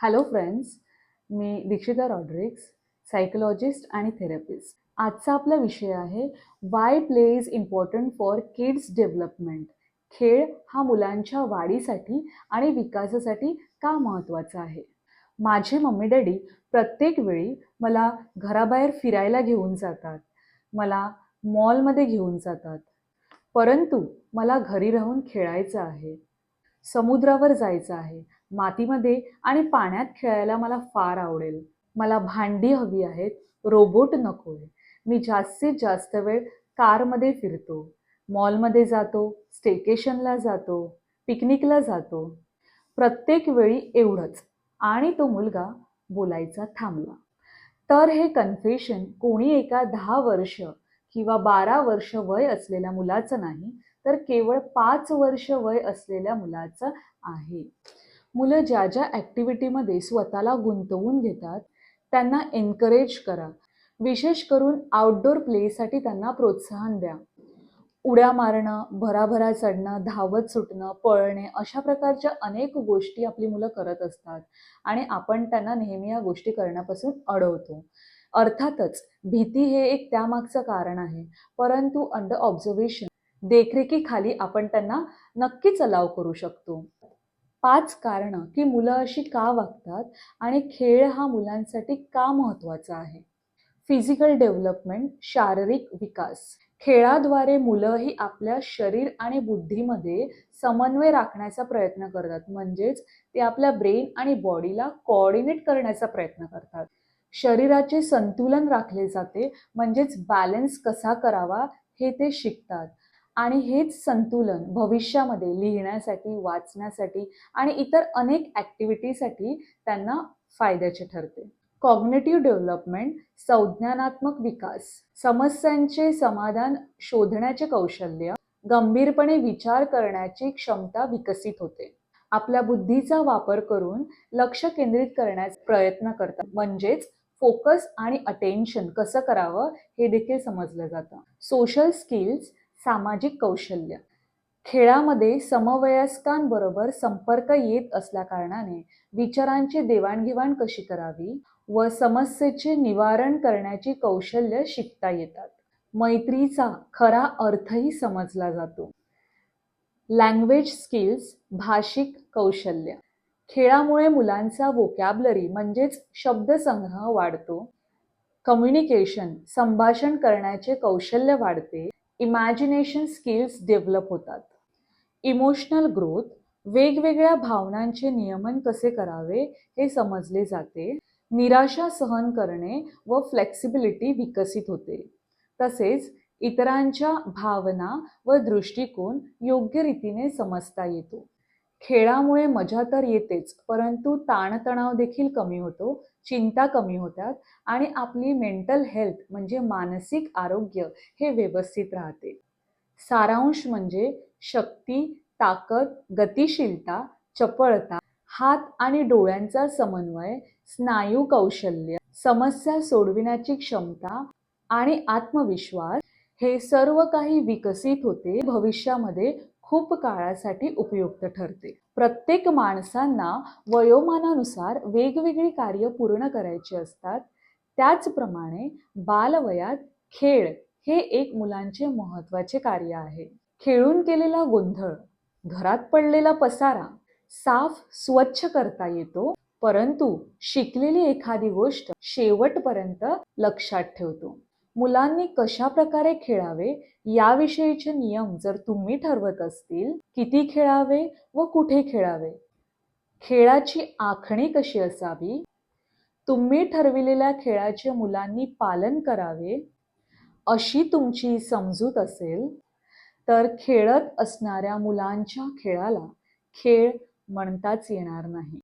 Hello friends मी दीक्षिता Rodrigues psychologist आणि therapist आजचा आपला विषय आहे why play is important for kids development खेळ हा मुलांच्या वाढीसाठी आणि विकासासाठी का महत्त्वाचा आहे? माझे मम्मी डॅडी प्रत्येक वेळी मला घराबाहेर फिरायला घेऊन जातात. मला मॉलमध्ये घेऊन जातात. परंतु मला घरी राहून खेळायचं आहे. समुद्रावर जायचं आहे. मातीमध्ये आणि पाण्यात खेळायला मला फार आवडेल. मला भांडी हवी आहेत रोबोट नको आहे. मी जास्तीत जास्त वेळ कारमध्ये फिरतो. मॉलमध्ये जातो स्टेकेशनला जातो पिकनिकला जातो. प्रत्येक वेळी एवढंच. आणि तो मुलगा बोलायचा थांबला. तर हे कन्फेशन कोणी एका दहा वर्ष किंवा बारा वर्ष वय असलेल्या मुलाचं नाही तर केवळ पाच वर्ष वय असलेल्या मुलाचं आहे. मुलं ज्या ज्या ॲक्टिव्हिटीमध्ये स्वतःला गुंतवून घेतात त्यांना एनकरेज करा. विशेष करून आउटडोर प्लेसाठी त्यांना प्रोत्साहन द्या. उड्या मारणं भराभरा चढणं धावत सुटणं पळणे अशा प्रकारच्या अनेक गोष्टी आपली मुलं करत असतात आणि आपण त्यांना नेहमी या गोष्टी करण्यापासून अडवतो. अर्थातच भीती हे एक त्यामागचं कारण आहे. परंतु अंडर ऑब्झर्वेशन देखरेखीखाली आपण त्यांना नक्कीच अलाव करू शकतो. पाच कारणं की मुलं अशी का वागतात आणि खेळ हा मुलांसाठी का महत्त्वाचा आहे? फिजिकल डेव्हलपमेंट शारीरिक विकास. खेळाद्वारे मुलं ही आपल्या शरीर आणि बुद्धीमध्ये समन्वय राखण्याचा प्रयत्न करतात. म्हणजेच ते आपल्या ब्रेन आणि बॉडीला कोऑर्डिनेट करण्याचा प्रयत्न करतात. शरीराचे संतुलन राखले जाते. म्हणजेच बॅलन्स कसा करावा हे ते शिकतात. आणि हेच संतुलन भविष्यामध्ये लिहिण्यासाठी वाचण्यासाठी आणि इतर अनेक ॲक्टिव्हिटीसाठी त्यांना फायद्याचे ठरते. कॉग्नेटिव्ह डेव्हलपमेंट संज्ञानात्मक विकास समस्यांचे समाधान शोधण्याचे कौशल्य गंभीरपणे विचार करण्याची क्षमता विकसित होते. आपल्या बुद्धीचा वापर करून लक्ष केंद्रित करण्याचा प्रयत्न करतात. म्हणजेच फोकस आणि अटेन्शन कसं करावं हे देखील समजलं जातं. सोशल स्किल्स सामाजिक कौशल्य. खेळामध्ये समवयस्कांबरोबर संपर्क येत असल्याकारणाने विचारांची देवाणघेवाण कशी करावी व समस्येचे निवारण करण्याची कौशल्य शिकता येतात. मैत्रीचा खरा अर्थही समजला जातो. लँग्वेज स्किल्स भाषिक कौशल्य. खेळामुळे मुलांचा वोकॅबलरी म्हणजेच शब्दसंग्रह वाढतो. कम्युनिकेशन संभाषण करण्याचे कौशल्य वाढते. इमॅजिनेशन स्किल्स डेव्हलप होतात. इमोशनल ग्रोथ वेगवेगळ्या भावनांचे नियमन कसे करावे हे समजले जाते. निराशा सहन करणे व फ्लेक्सिबिलिटी विकसित होते. तसेच इतरांच्या भावना व दृष्टिकोन योग्य रीतीने समजता येतो. खेळामुळे मजा तर येतेच परंतु ताणतणाव देखील कमी होतो चिंता कमी होतात आणि आपली मेंटल हेल्थ म्हणजे मानसिक आरोग्य हे व्यवस्थित राहते. सारांश म्हणजे शक्ती ताकद गतिशीलता चपळता हात आणि डोळ्यांचा समन्वय स्नायू कौशल्य समस्या सोडविण्याची क्षमता आणि आत्मविश्वास हे सर्व काही विकसित होते. भविष्यामध्ये खूप काळासाठी उपयुक्त ठरते. प्रत्येक माणसांना वयोमानानुसार वेगवेगळी कार्य पूर्ण करायची असतात. त्याचप्रमाणे बालवयात खेळ हे एक मुलांचे महत्त्वाचे कार्य आहे. खेळून केलेला गोंधळ घरात पडलेला पसारा साफ स्वच्छ करता येतो परंतु शिकलेली एखादी गोष्ट शेवटपर्यंत लक्षात ठेवतो. मुलांनी कशा प्रकारे खेळावे याविषयीचे नियम जर तुम्ही ठरवत असतील किती खेळावे व कुठे खेळावे? खेळाची आखणी कशी असावी? तुम्ही ठरविलेल्या खेळाचे मुलांनी पालन करावे? अशी तुमची समजूत असेल तर खेळत असणाऱ्या मुलांच्या खेळाला खेळ म्हणताच येणार नाही.